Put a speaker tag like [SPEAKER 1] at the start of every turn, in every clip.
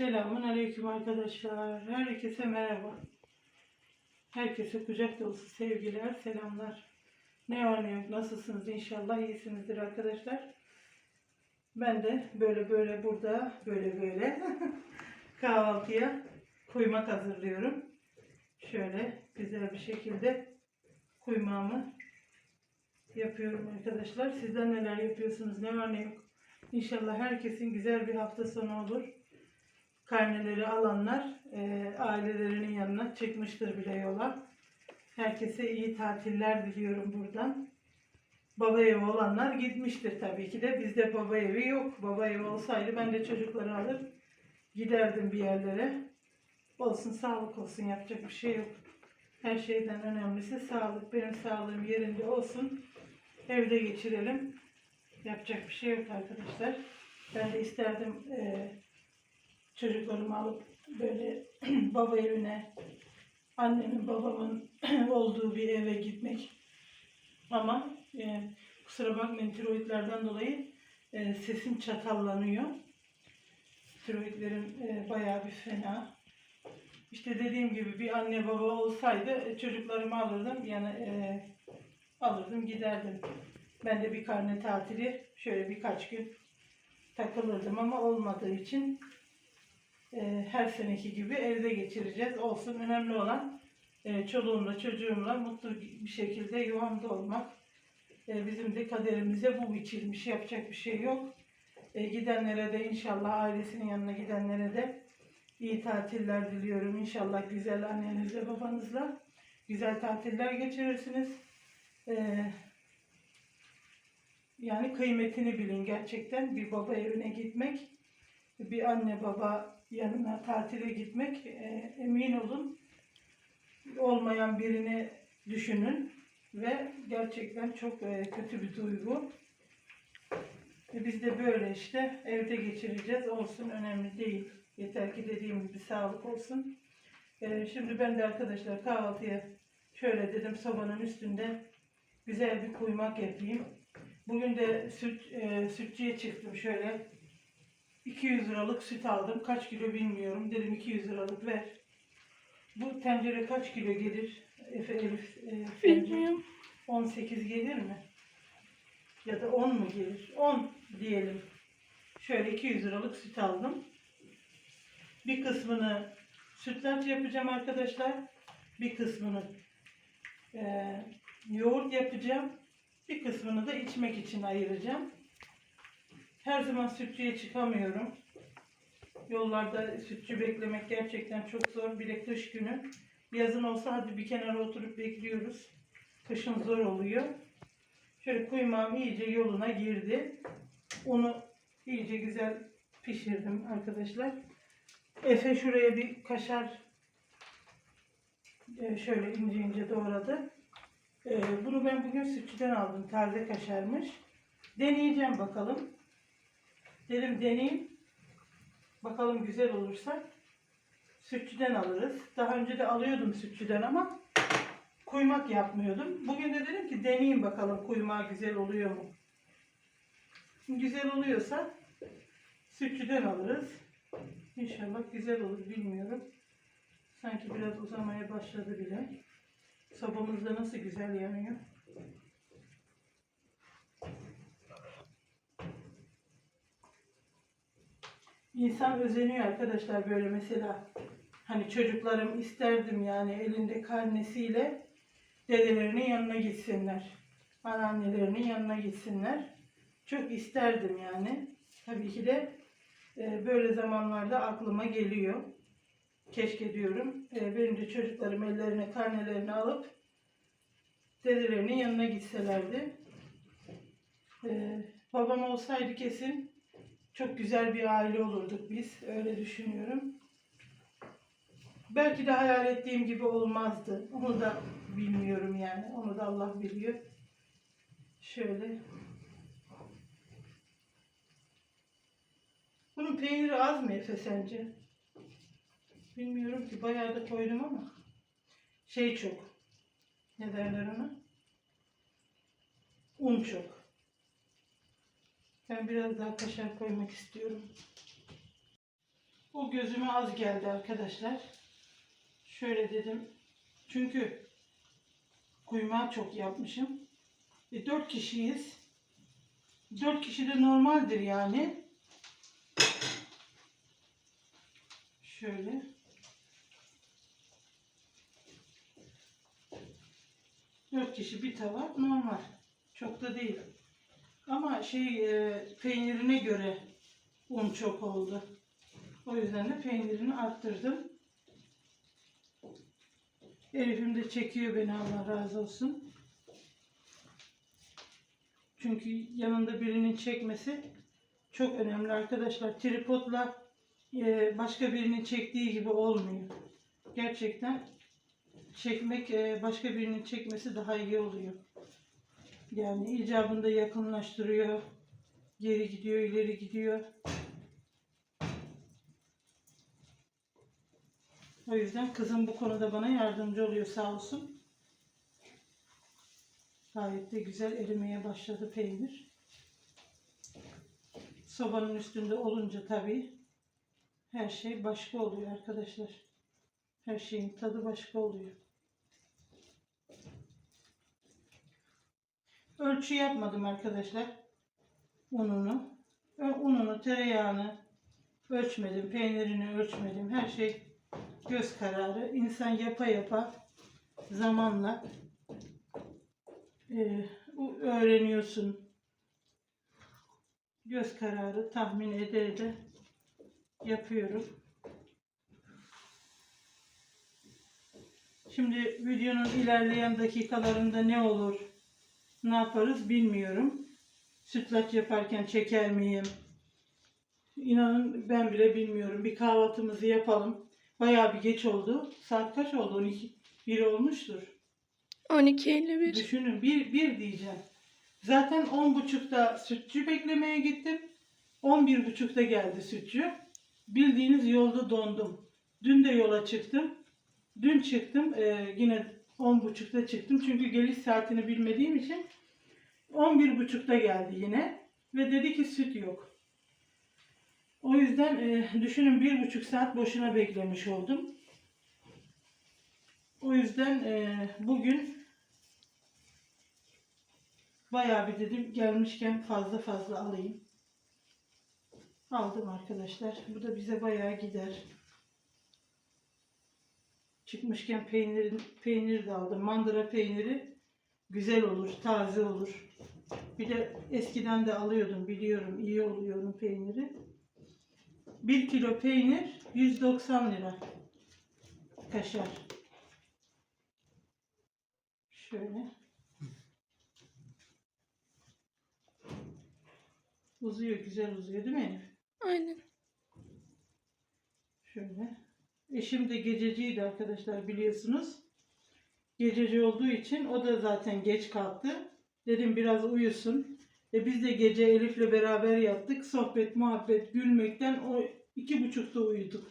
[SPEAKER 1] Selamun Aleyküm arkadaşlar. Herkese merhaba. Herkese kucak dolusu sevgiler, selamlar. Ne var ne yok, nasılsınız? İnşallah iyisinizdir arkadaşlar. Ben de böyle böyle burada, böyle böyle kahvaltıya kuymak hazırlıyorum. Şöyle güzel bir şekilde kuymağımı yapıyorum arkadaşlar. Sizler neler yapıyorsunuz? Ne var ne yok? İnşallah herkesin güzel bir hafta sonu olur. Karneleri alanlar e, ailelerinin yanına çıkmıştır bile yola. Herkese iyi tatiller diliyorum buradan. Baba evi olanlar gitmiştir tabii ki de. Bizde baba evi yok. Baba evi olsaydı ben de çocukları alır giderdim bir yerlere. Olsun sağlık olsun yapacak bir şey yok. Her şeyden önemlisi sağlık. Benim sağlığım yerinde olsun. Evde geçirelim. Yapacak bir şey yok arkadaşlar. Ben de isterdim eee çocuklarımı alıp böyle baba evine, annemin babamın olduğu bir eve gitmek. Ama e, kusura bakmayın tiroidlerden dolayı e, sesim çatallanıyor. Tiroidlerim e, bayağı bir fena. İşte dediğim gibi bir anne baba olsaydı e, çocuklarımı alırdım yani e, alırdım giderdim. Ben de bir karne tatili şöyle birkaç gün takılırdım ama olmadığı için e, her seneki gibi evde geçireceğiz. Olsun önemli olan e, çoluğumla çocuğumla mutlu bir şekilde yuvamda olmak. E, bizim de kaderimize bu biçilmiş. Yapacak bir şey yok. E, gidenlere de inşallah ailesinin yanına gidenlere de iyi tatiller diliyorum. İnşallah güzel annenizle babanızla güzel tatiller geçirirsiniz. E, yani kıymetini bilin gerçekten bir baba evine gitmek, bir anne baba yanına tatile gitmek e, emin olun olmayan birini düşünün ve gerçekten çok e, kötü bir duygu. E, biz de böyle işte evde geçireceğiz. Olsun önemli değil. Yeter ki dediğim gibi sağlık olsun. E, şimdi ben de arkadaşlar kahvaltıya şöyle dedim sobanın üstünde güzel bir kuymak yapayım. Bugün de süt, e, sütçüye çıktım şöyle 200 liralık süt aldım. Kaç kilo bilmiyorum. Dedim 200 liralık ver. Bu tencere kaç kilo gelir? Efe Elif e?
[SPEAKER 2] Bilmiyorum.
[SPEAKER 1] 18 gelir mi? Ya da 10 mu gelir? 10 diyelim. Şöyle 200 liralık süt aldım. Bir kısmını sütlaç yapacağım arkadaşlar. Bir kısmını e, yoğurt yapacağım. Bir kısmını da içmek için ayıracağım. Her zaman sütçüye çıkamıyorum. Yollarda sütçü beklemek gerçekten çok zor. Bir de kış günü. Yazın olsa hadi bir kenara oturup bekliyoruz. Kışın zor oluyor. Şöyle kuymağım iyice yoluna girdi. Onu iyice güzel pişirdim arkadaşlar. Efe şuraya bir kaşar e, şöyle ince ince doğradı. E, Bunu ben bugün sütçüden aldım. Taze kaşarmış. Deneyeceğim bakalım. Dedim deneyeyim. Bakalım güzel olursa sütçüden alırız. Daha önce de alıyordum sütçüden ama kuymak yapmıyordum. Bugün de dedim ki deneyeyim bakalım kuymağı güzel oluyor mu? Güzel oluyorsa sütçüden alırız. İnşallah güzel olur bilmiyorum. Sanki biraz uzamaya başladı bile. Sobamız da nasıl güzel yanıyor. İnsan özeniyor arkadaşlar böyle mesela hani çocuklarım isterdim yani elinde karnesiyle dedelerinin yanına gitsinler. Anneannelerinin yanına gitsinler. Çok isterdim yani. Tabii ki de e, böyle zamanlarda aklıma geliyor. Keşke diyorum. e, benim de çocuklarım ellerine karnelerini alıp dedelerinin yanına gitselerdi. E, babam olsaydı kesin çok güzel bir aile olurduk biz. Öyle düşünüyorum. Belki de hayal ettiğim gibi olmazdı. Onu da bilmiyorum yani. Onu da Allah biliyor. Şöyle. Bunun peyniri az mı Efe sence? Bilmiyorum ki. Bayağı da koydum ama. Şey çok. Ne derler ona? Un çok. Ben biraz daha kaşar koymak istiyorum. O gözüme az geldi arkadaşlar. Şöyle dedim. Çünkü kuymağı çok yapmışım. E, 4 kişiyiz. 4 kişi de normaldir yani. Şöyle. Dört kişi bir tava normal. Çok da değil. Ama şey e, peynirine göre un çok oldu. O yüzden de peynirini arttırdım. Elif'im de çekiyor beni Allah razı olsun. Çünkü yanında birinin çekmesi çok önemli arkadaşlar. Tripodla e, başka birinin çektiği gibi olmuyor. Gerçekten çekmek e, başka birinin çekmesi daha iyi oluyor. Yani icabında yakınlaştırıyor. Geri gidiyor, ileri gidiyor. O yüzden kızım bu konuda bana yardımcı oluyor sağ olsun. Gayet de güzel erimeye başladı peynir. Sobanın üstünde olunca tabii her şey başka oluyor arkadaşlar. Her şeyin tadı başka oluyor. Ölçü yapmadım arkadaşlar. Ununu. Ununu, tereyağını ölçmedim. Peynirini ölçmedim. Her şey göz kararı. İnsan yapa yapa zamanla e, öğreniyorsun. Göz kararı tahmin ede ede yapıyorum. Şimdi videonun ilerleyen dakikalarında ne olur, ne yaparız bilmiyorum. Sütlaç yaparken çeker miyim? İnanın ben bile bilmiyorum. Bir kahvaltımızı yapalım. Bayağı bir geç oldu. Saat kaç oldu? 12, 1 olmuştur.
[SPEAKER 2] 12.51.
[SPEAKER 1] Düşünün bir, bir diyeceğim. Zaten 10.30'da sütçü beklemeye gittim. 11.30'da geldi sütçü. Bildiğiniz yolda dondum. Dün de yola çıktım. Dün çıktım e, yine 10.30'da çıktım. Çünkü geliş saatini bilmediğim için 11.30'da geldi yine. Ve dedi ki süt yok. O yüzden e, düşünün bir buçuk saat boşuna beklemiş oldum. O yüzden e, bugün bayağı bir dedim gelmişken fazla fazla alayım. Aldım arkadaşlar. Bu da bize bayağı gider. Çıkmışken peynir, peynir de aldım. Mandıra peyniri güzel olur, taze olur. Bir de eskiden de alıyordum biliyorum. iyi oluyor onun peyniri. 1 kilo peynir 190 lira. Kaşar. Şöyle. Uzuyor, güzel uzuyor değil mi Elif?
[SPEAKER 2] Aynen.
[SPEAKER 1] Şöyle. Eşim de gececiydi arkadaşlar biliyorsunuz. Gececi olduğu için o da zaten geç kalktı. Dedim biraz uyusun. E biz de gece Elif'le beraber yattık. Sohbet, muhabbet, gülmekten o iki buçukta uyuduk.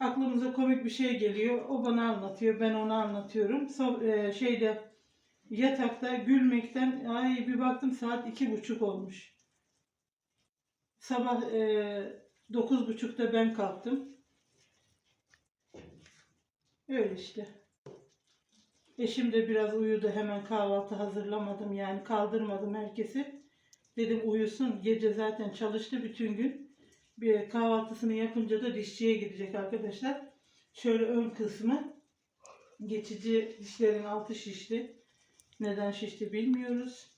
[SPEAKER 1] Aklımıza komik bir şey geliyor. O bana anlatıyor, ben ona anlatıyorum. So e, şeyde yatakta gülmekten ay bir baktım saat iki buçuk olmuş. Sabah e, dokuz buçukta ben kalktım. Öyle işte. Eşim de biraz uyudu. Hemen kahvaltı hazırlamadım. Yani kaldırmadım herkesi. Dedim uyusun. Gece zaten çalıştı bütün gün. Bir kahvaltısını yapınca da dişçiye gidecek arkadaşlar. Şöyle ön kısmı geçici dişlerin altı şişti. Neden şişti bilmiyoruz.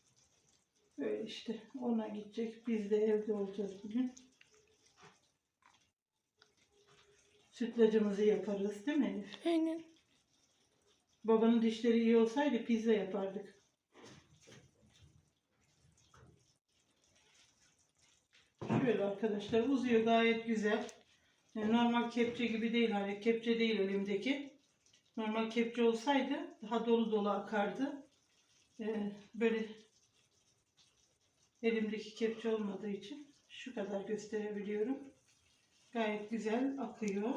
[SPEAKER 1] Öyle işte ona gidecek. Biz de evde olacağız bugün. Sütlacımızı yaparız değil mi Elif?
[SPEAKER 2] Aynen.
[SPEAKER 1] Babanın dişleri iyi olsaydı pizza yapardık. Şöyle arkadaşlar uzuyor gayet güzel. Yani normal kepçe gibi değil hani kepçe değil elimdeki. Normal kepçe olsaydı daha dolu dolu akardı. Ee, böyle elimdeki kepçe olmadığı için şu kadar gösterebiliyorum. Gayet güzel akıyor.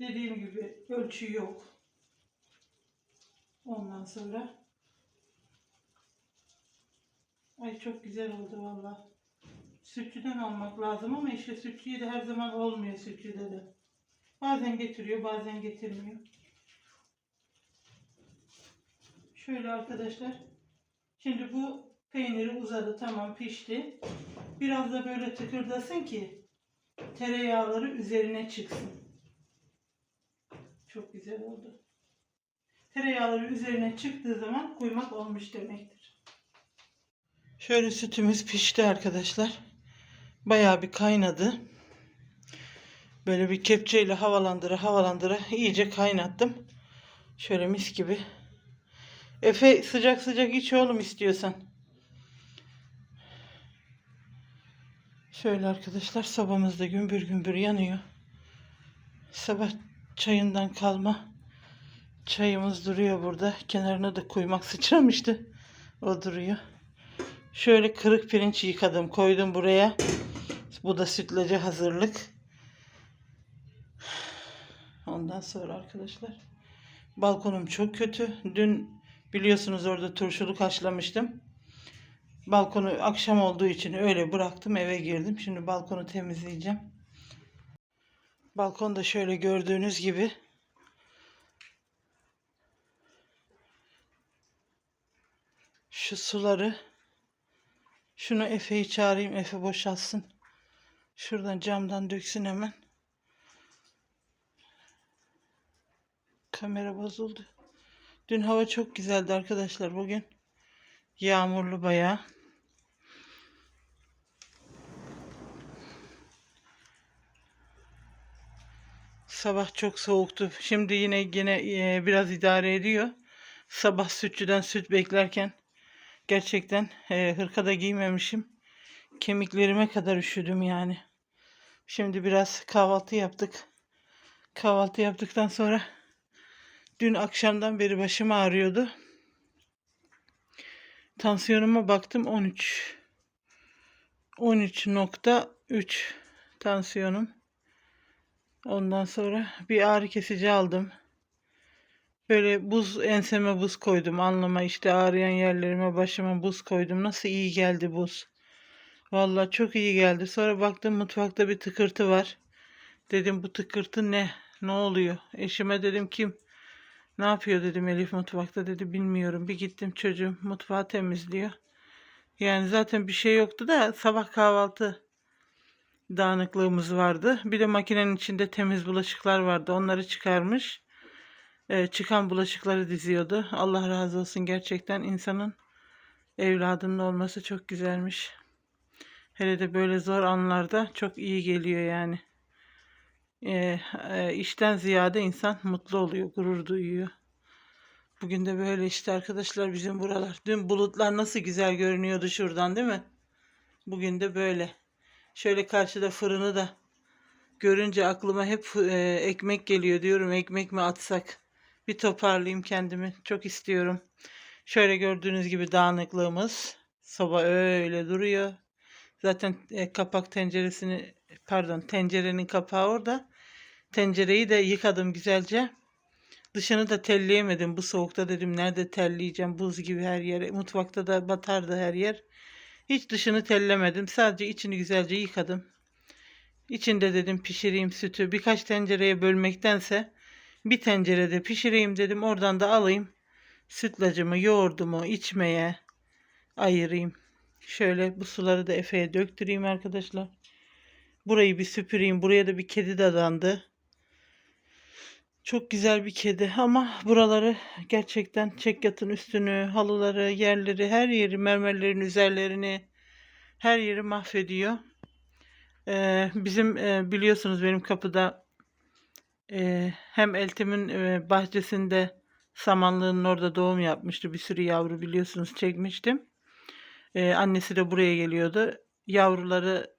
[SPEAKER 1] Dediğim gibi ölçü yok. Ondan sonra ay çok güzel oldu valla. Sütçüden almak lazım ama işte sütçüye de her zaman olmuyor sütçüde de. Bazen getiriyor bazen getirmiyor. Şöyle arkadaşlar. Şimdi bu peyniri uzadı tamam pişti. Biraz da böyle tıkırdasın ki tereyağları üzerine çıksın. Çok güzel oldu. Tereyağları üzerine çıktığı zaman kuymak olmuş demektir. Şöyle sütümüz pişti arkadaşlar. Bayağı bir kaynadı. Böyle bir kepçeyle havalandıra havalandıra iyice kaynattım. Şöyle mis gibi. Efe sıcak sıcak iç oğlum istiyorsan. Şöyle arkadaşlar sobamız da gümbür gümbür yanıyor. Sabah çayından kalma çayımız duruyor burada. Kenarına da kuymak sıçramıştı. O duruyor. Şöyle kırık pirinç yıkadım. Koydum buraya. Bu da sütlacı hazırlık. Ondan sonra arkadaşlar. Balkonum çok kötü. Dün biliyorsunuz orada turşuluk haşlamıştım. Balkonu akşam olduğu için öyle bıraktım eve girdim. Şimdi balkonu temizleyeceğim. Balkonda şöyle gördüğünüz gibi şu suları şunu Efe'yi çağırayım Efe boşaltsın. Şuradan camdan döksün hemen. Kamera bozuldu. Dün hava çok güzeldi arkadaşlar bugün. Yağmurlu bayağı. Sabah çok soğuktu. Şimdi yine yine e, biraz idare ediyor. Sabah sütçüden süt beklerken gerçekten e, hırka da giymemişim. Kemiklerime kadar üşüdüm yani. Şimdi biraz kahvaltı yaptık. Kahvaltı yaptıktan sonra dün akşamdan beri başım ağrıyordu. Tansiyonuma baktım 13. 13.3 tansiyonum. Ondan sonra bir ağrı kesici aldım. Böyle buz enseme buz koydum. Anlama işte ağrıyan yerlerime başıma buz koydum. Nasıl iyi geldi buz. Vallahi çok iyi geldi. Sonra baktım mutfakta bir tıkırtı var. Dedim bu tıkırtı ne? Ne oluyor? Eşime dedim kim? Ne yapıyor dedim Elif mutfakta dedi bilmiyorum. Bir gittim çocuğum mutfağı temizliyor. Yani zaten bir şey yoktu da sabah kahvaltı dağınıklığımız vardı. Bir de makinenin içinde temiz bulaşıklar vardı. Onları çıkarmış. Ee, çıkan bulaşıkları diziyordu. Allah razı olsun gerçekten insanın evladının olması çok güzelmiş. Hele de böyle zor anlarda çok iyi geliyor yani. Ee, e, işten ziyade insan mutlu oluyor, gurur duyuyor. Bugün de böyle işte arkadaşlar bizim buralar. Dün bulutlar nasıl güzel görünüyordu şuradan değil mi? Bugün de böyle. Şöyle karşıda fırını da görünce aklıma hep e, ekmek geliyor diyorum. Ekmek mi atsak? Bir toparlayayım kendimi. Çok istiyorum. Şöyle gördüğünüz gibi dağınıklığımız. Soba öyle duruyor. Zaten e, kapak tenceresini pardon tencerenin kapağı orada. Tencereyi de yıkadım güzelce. Dışını da telleyemedim bu soğukta dedim nerede telleyeceğim buz gibi her yere. Mutfakta da batardı her yer. Hiç dışını tellemedim. Sadece içini güzelce yıkadım. İçinde dedim pişireyim sütü. Birkaç tencereye bölmektense bir tencerede pişireyim dedim. Oradan da alayım. Sütlacımı, yoğurdumu içmeye ayırayım. Şöyle bu suları da Efe'ye döktüreyim arkadaşlar. Burayı bir süpüreyim. Buraya da bir kedi dadandı. Çok güzel bir kedi ama buraları gerçekten çekyatın üstünü, halıları, yerleri, her yeri, mermerlerin üzerlerini, her yeri mahvediyor. Ee, bizim e, biliyorsunuz benim kapıda e, hem Eltim'in e, bahçesinde samanlığının orada doğum yapmıştı. Bir sürü yavru biliyorsunuz çekmiştim. Ee, annesi de buraya geliyordu. Yavruları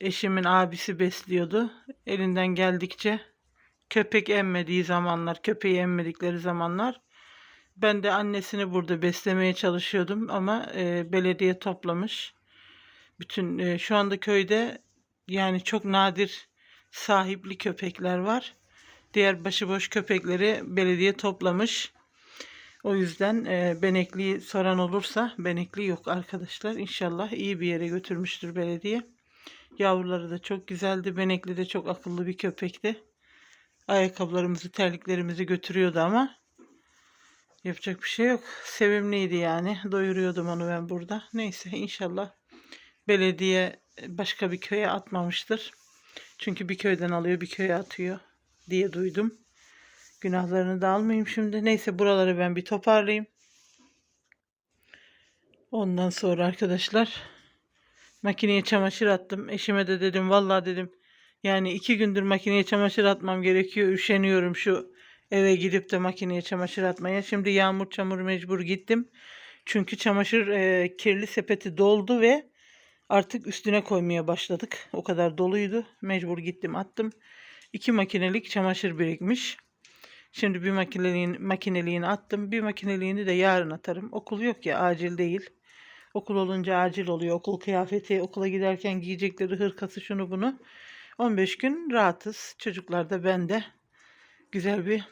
[SPEAKER 1] eşimin abisi besliyordu. Elinden geldikçe köpek emmediği zamanlar, köpeği emmedikleri zamanlar ben de annesini burada beslemeye çalışıyordum ama e, belediye toplamış. Bütün e, şu anda köyde yani çok nadir sahipli köpekler var. Diğer başıboş köpekleri belediye toplamış. O yüzden e, benekliyi soran olursa benekli yok arkadaşlar. İnşallah iyi bir yere götürmüştür belediye. Yavruları da çok güzeldi. Benekli de çok akıllı bir köpekti. Ayakkabılarımızı, terliklerimizi götürüyordu ama yapacak bir şey yok. Sevimliydi yani. Doyuruyordum onu ben burada. Neyse inşallah belediye başka bir köye atmamıştır. Çünkü bir köyden alıyor bir köye atıyor diye duydum. Günahlarını da almayayım şimdi. Neyse buraları ben bir toparlayayım. Ondan sonra arkadaşlar makineye çamaşır attım. Eşime de dedim vallahi dedim yani iki gündür makineye çamaşır atmam gerekiyor. Üşeniyorum şu eve gidip de makineye çamaşır atmaya. Şimdi yağmur çamur mecbur gittim. Çünkü çamaşır e, kirli sepeti doldu ve artık üstüne koymaya başladık. O kadar doluydu. Mecbur gittim attım. İki makinelik çamaşır birikmiş. Şimdi bir makineliğin, makineliğini attım. Bir makineliğini de yarın atarım. Okul yok ya acil değil. Okul olunca acil oluyor. Okul kıyafeti, okula giderken giyecekleri hırkası şunu bunu. 15 gün rahatız. Çocuklar da ben de güzel bir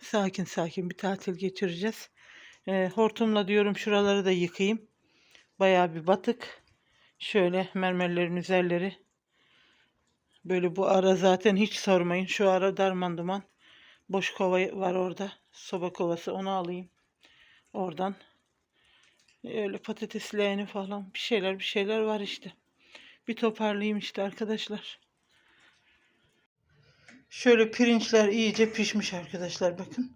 [SPEAKER 1] sakin sakin bir tatil geçireceğiz. Ee, hortumla diyorum şuraları da yıkayayım. Bayağı bir batık. Şöyle mermerlerin üzerleri. Böyle bu ara zaten hiç sormayın. Şu ara darman duman. Boş kova var orada. Soba kovası onu alayım. Oradan. Öyle patates leğeni falan bir şeyler bir şeyler var işte. Bir toparlayayım işte arkadaşlar. Şöyle pirinçler iyice pişmiş arkadaşlar bakın.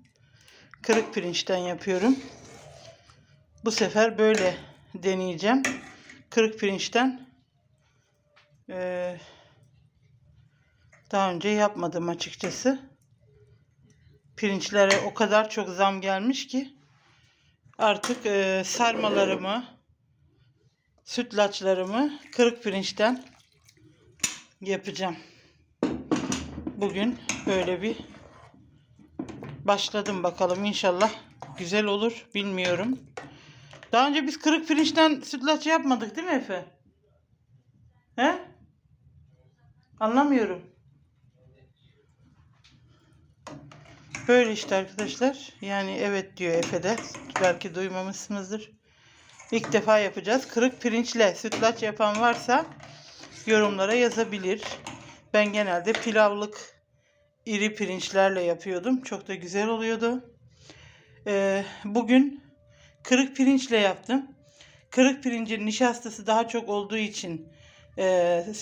[SPEAKER 1] Kırık pirinçten yapıyorum. Bu sefer böyle deneyeceğim. Kırık pirinçten eee, daha önce yapmadım açıkçası. Pirinçlere o kadar çok zam gelmiş ki artık eee, sarmalarımı, sütlaçlarımı kırık pirinçten yapacağım. Bugün böyle bir başladım bakalım inşallah güzel olur bilmiyorum. Daha önce biz kırık pirinçten sütlaç yapmadık değil mi Efe? He? Anlamıyorum. Böyle işte arkadaşlar. Yani evet diyor Efe de. Belki duymamışsınızdır. İlk defa yapacağız. Kırık pirinçle sütlaç yapan varsa yorumlara yazabilir. Ben genelde pilavlık iri pirinçlerle yapıyordum. Çok da güzel oluyordu. Ee, bugün kırık pirinçle yaptım. Kırık pirincin nişastası daha çok olduğu için e,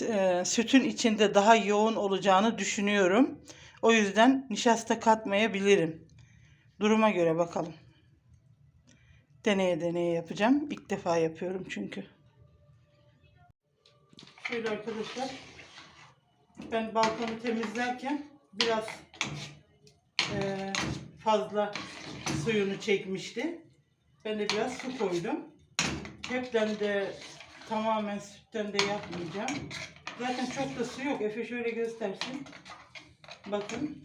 [SPEAKER 1] e, sütün içinde daha yoğun olacağını düşünüyorum. O yüzden nişasta katmayabilirim. Duruma göre bakalım. Deneye deneye yapacağım. İlk defa yapıyorum çünkü. Şöyle arkadaşlar. Ben balkonu temizlerken biraz eee, fazla suyunu çekmişti. Ben de biraz su koydum. Hepten de tamamen sütten de yapmayacağım. Zaten çok da su yok. Efe şöyle göstersin. Bakın.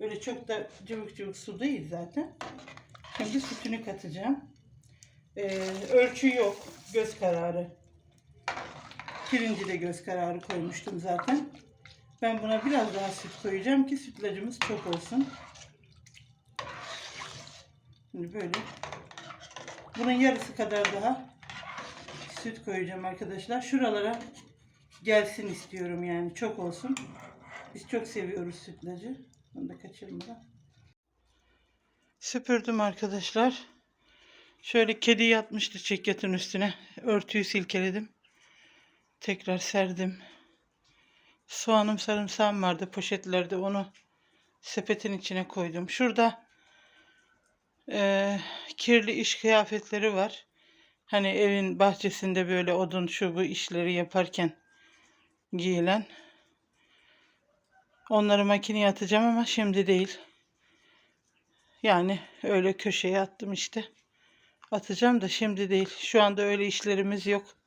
[SPEAKER 1] Böyle çok da cıvık cıvık su değil zaten. Şimdi sütünü katacağım. Ee, ölçü yok. Göz kararı. Pirinci de göz kararı koymuştum zaten. Ben buna biraz daha süt koyacağım ki sütlacımız çok olsun. Şimdi böyle. Bunun yarısı kadar daha süt koyacağım arkadaşlar. Şuralara gelsin istiyorum yani çok olsun. Biz çok seviyoruz sütlacı. Bunu da kaçırmadan. Süpürdüm arkadaşlar. Şöyle kedi yatmıştı çekyatin üstüne. Örtüyü silkeledim. Tekrar serdim. Soğanım sarımsağım vardı poşetlerde onu sepetin içine koydum. Şurada eee, kirli iş kıyafetleri var. Hani evin bahçesinde böyle odun şu bu işleri yaparken giyilen. Onları makineye atacağım ama şimdi değil. Yani öyle köşeye attım işte. Atacağım da şimdi değil. Şu anda öyle işlerimiz yok.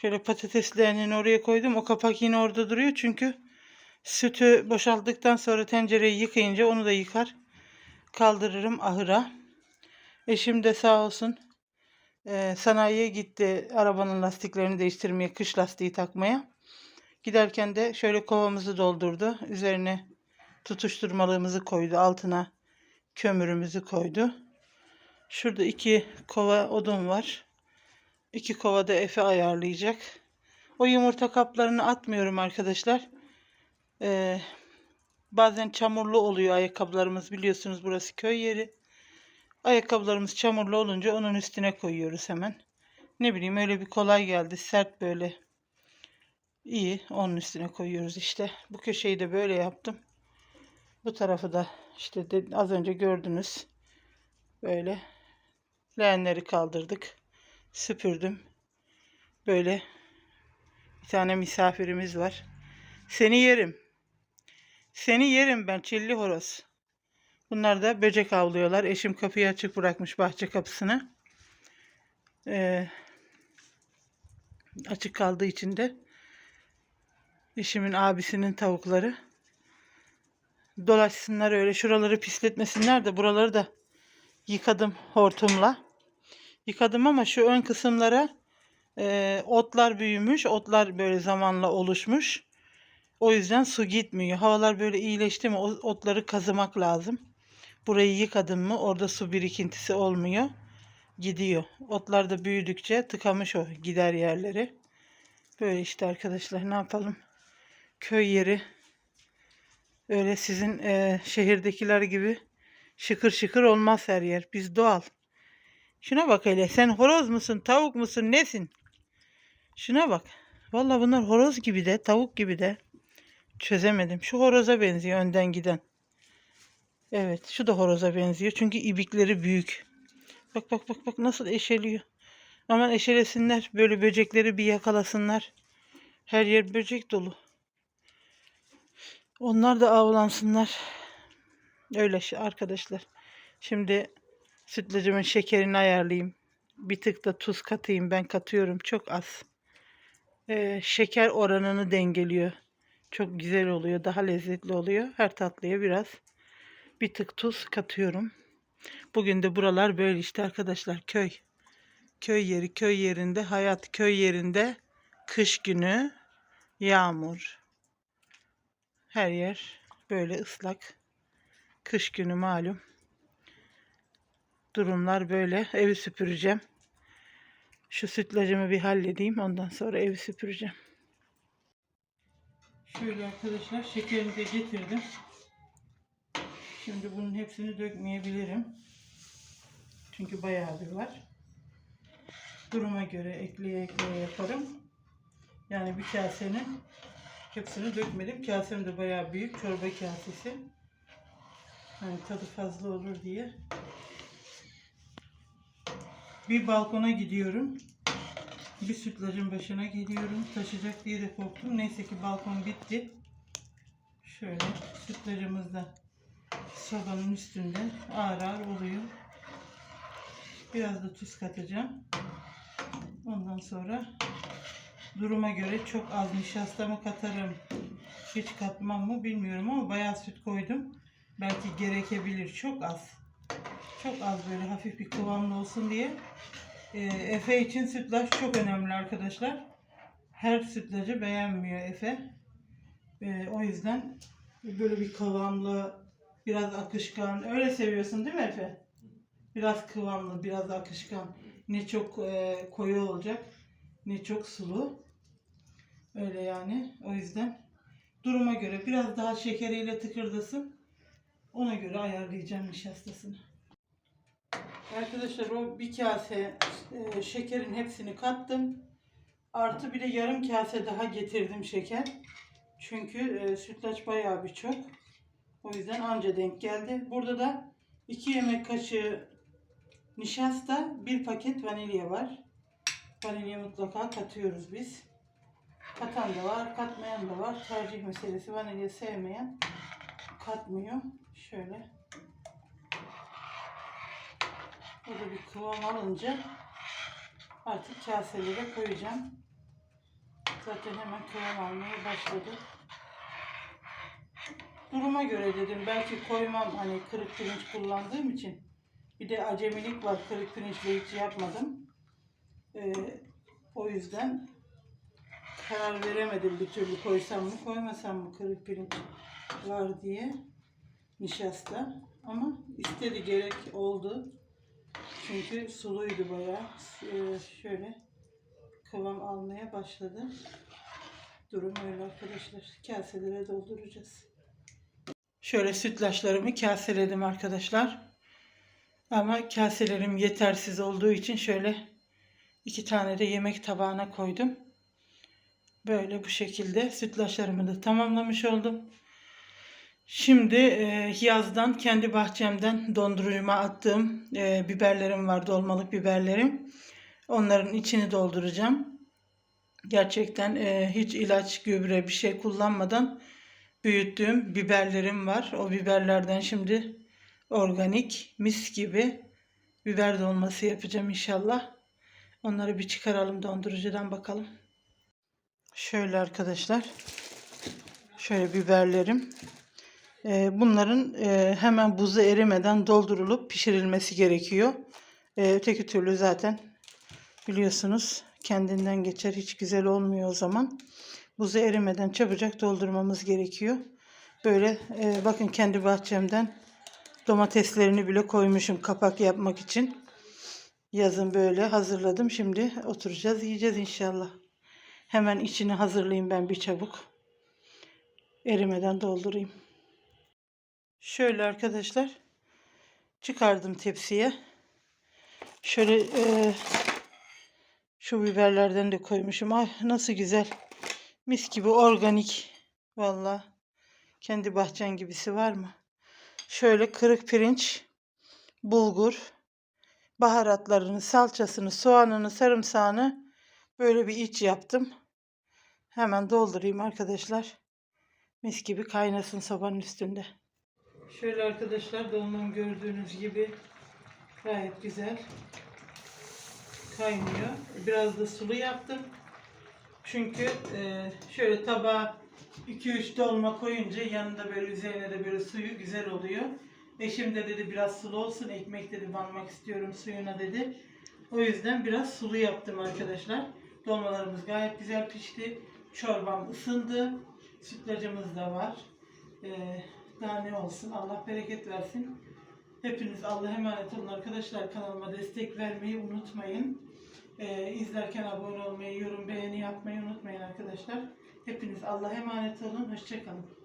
[SPEAKER 1] Şöyle patateslerini oraya koydum. O kapak yine orada duruyor çünkü sütü boşalttıktan sonra tencereyi yıkayınca onu da yıkar. Kaldırırım ahıra. Eşim de sağ olsun eee, sanayiye gitti arabanın lastiklerini değiştirmeye, kış lastiği takmaya. Giderken de şöyle kovamızı doldurdu. Üzerine tutuşturmalığımızı koydu. Altına kömürümüzü koydu. Şurada iki kova odun var. İki kova da Efe ayarlayacak. O yumurta kaplarını atmıyorum arkadaşlar. Ee, bazen çamurlu oluyor ayakkabılarımız. Biliyorsunuz burası köy yeri. Ayakkabılarımız çamurlu olunca onun üstüne koyuyoruz hemen. Ne bileyim öyle bir kolay geldi. Sert böyle. İyi. Onun üstüne koyuyoruz işte. Bu köşeyi de böyle yaptım. Bu tarafı da işte az önce gördünüz. Böyle leğenleri kaldırdık. Süpürdüm. Böyle bir tane misafirimiz var. Seni yerim. Seni yerim ben çilli horoz. Bunlar da böcek avlıyorlar. Eşim kapıyı açık bırakmış bahçe kapısını. Ee, açık kaldığı için de eşimin abisinin tavukları dolaşsınlar öyle şuraları pisletmesinler de buraları da yıkadım hortumla. Yıkadım ama şu ön kısımlara e, otlar büyümüş. Otlar böyle zamanla oluşmuş. O yüzden su gitmiyor. Havalar böyle iyileşti mi otları kazımak lazım. Burayı yıkadım mı orada su birikintisi olmuyor. Gidiyor. Otlar da büyüdükçe tıkamış o gider yerleri. Böyle işte arkadaşlar ne yapalım. Köy yeri öyle sizin e, şehirdekiler gibi şıkır şıkır olmaz her yer. Biz doğal. Şuna bak hele sen horoz musun tavuk musun nesin? Şuna bak. Vallahi bunlar horoz gibi de tavuk gibi de. Çözemedim. Şu horoza benziyor önden giden. Evet şu da horoza benziyor. Çünkü ibikleri büyük. Bak bak bak bak nasıl eşeliyor. Aman eşelesinler. Böyle böcekleri bir yakalasınlar. Her yer böcek dolu. Onlar da avlansınlar. Öyle şi- arkadaşlar. Şimdi sütlacımın şekerini ayarlayayım. Bir tık da tuz katayım. Ben katıyorum çok az. Ee, şeker oranını dengeliyor. Çok güzel oluyor. Daha lezzetli oluyor. Her tatlıya biraz bir tık tuz katıyorum. Bugün de buralar böyle işte arkadaşlar köy. Köy yeri köy yerinde hayat köy yerinde kış günü yağmur. Her yer böyle ıslak. Kış günü malum. Durumlar böyle. Evi süpüreceğim. Şu sütlacımı bir halledeyim. Ondan sonra evi süpüreceğim. Şöyle arkadaşlar şekerini de getirdim. Şimdi bunun hepsini dökmeyebilirim. Çünkü bayağı bir var. Duruma göre ekleye ekleye yaparım. Yani bir kasenin hepsini dökmedim. Kasem de bayağı büyük. Çorba kasesi. Hani tadı fazla olur diye. Bir balkona gidiyorum. Bir sütlacın başına geliyorum. Taşıyacak diye de korktum. Neyse ki balkon bitti. Şöyle sütlacımız da sobanın üstünde ağır ağır oluyor. Biraz da tuz katacağım. Ondan sonra duruma göre çok az nişasta mı katarım, hiç katmam mı bilmiyorum ama bayağı süt koydum. Belki gerekebilir. Çok az. Çok az böyle hafif bir kıvamlı olsun diye. Ee, Efe için sütlaç çok önemli arkadaşlar. Her sütlacı beğenmiyor Efe. Ee, o yüzden böyle bir kıvamlı, biraz akışkan. Öyle seviyorsun değil mi Efe? Biraz kıvamlı, biraz akışkan. Ne çok e, koyu olacak, ne çok sulu. Öyle yani. O yüzden duruma göre biraz daha şekeriyle tıkırdasın. Ona göre ayarlayacağım nişastasını. Arkadaşlar o bir kase e, şekerin hepsini kattım. Artı bir de yarım kase daha getirdim şeker. Çünkü e, sütlaç bayağı bir çok. O yüzden anca denk geldi. Burada da 2 yemek kaşığı nişasta, bir paket vanilya var. Vanilya mutlaka katıyoruz biz. Katan da var, katmayan da var. Tercih meselesi. Vanilya sevmeyen katmıyor. Şöyle. Bu da bir kıvam alınca artık kaselere koyacağım. Zaten hemen kıvam almaya başladı. Duruma göre dedim. Belki koymam hani kırık pirinç kullandığım için. Bir de acemilik var. Kırık pirinçle hiç yapmadım. Ee, o yüzden karar veremedim bir türlü koysam mı koymasam mı kırık pirinç var diye nişasta. Ama istedi gerek oldu. Çünkü suluydu bayağı. Ee, şöyle kıvam almaya başladı. Durum öyle arkadaşlar. Kaselere dolduracağız. Şöyle sütlaçlarımı kaseledim arkadaşlar. Ama kaselerim yetersiz olduğu için şöyle iki tane de yemek tabağına koydum. Böyle bu şekilde sütlaçlarımı da tamamlamış oldum. Şimdi e, yazdan kendi bahçemden dondurucuma attığım e, biberlerim var, dolmalık biberlerim. Onların içini dolduracağım. Gerçekten e, hiç ilaç, gübre bir şey kullanmadan büyüttüğüm biberlerim var. O biberlerden şimdi organik, mis gibi biber dolması yapacağım inşallah. Onları bir çıkaralım dondurucudan bakalım. Şöyle arkadaşlar. Şöyle biberlerim. Ee, bunların e, hemen buzu erimeden doldurulup pişirilmesi gerekiyor. Ee, öteki türlü zaten biliyorsunuz kendinden geçer hiç güzel olmuyor o zaman. Buzu erimeden çabucak doldurmamız gerekiyor. Böyle e, bakın kendi bahçemden domateslerini bile koymuşum kapak yapmak için. Yazın böyle hazırladım. Şimdi oturacağız yiyeceğiz inşallah. Hemen içini hazırlayayım ben bir çabuk. Erimeden doldurayım. Şöyle arkadaşlar çıkardım tepsiye. Şöyle e, şu biberlerden de koymuşum. Ay nasıl güzel. Mis gibi organik. Valla kendi bahçen gibisi var mı? Şöyle kırık pirinç, bulgur, baharatlarını, salçasını, soğanını, sarımsağını böyle bir iç yaptım. Hemen doldurayım arkadaşlar. Mis gibi kaynasın sobanın üstünde. Şöyle arkadaşlar dolmam gördüğünüz gibi gayet güzel kaynıyor. Biraz da sulu yaptım. Çünkü e, şöyle tabağa 2-3 dolma koyunca yanında böyle üzerine de böyle suyu güzel oluyor. Eşim de dedi biraz sulu olsun ekmek dedi banmak istiyorum suyuna dedi. O yüzden biraz sulu yaptım arkadaşlar. Dolmalarımız gayet güzel pişti. Çorbam ısındı. Sütlacımız da var. Ee, daha ne olsun Allah bereket versin. Hepiniz Allah'a emanet olun arkadaşlar. Kanalıma destek vermeyi unutmayın. Ee, izlerken abone olmayı, yorum, beğeni yapmayı unutmayın arkadaşlar. Hepiniz Allah'a emanet olun. Hoşçakalın.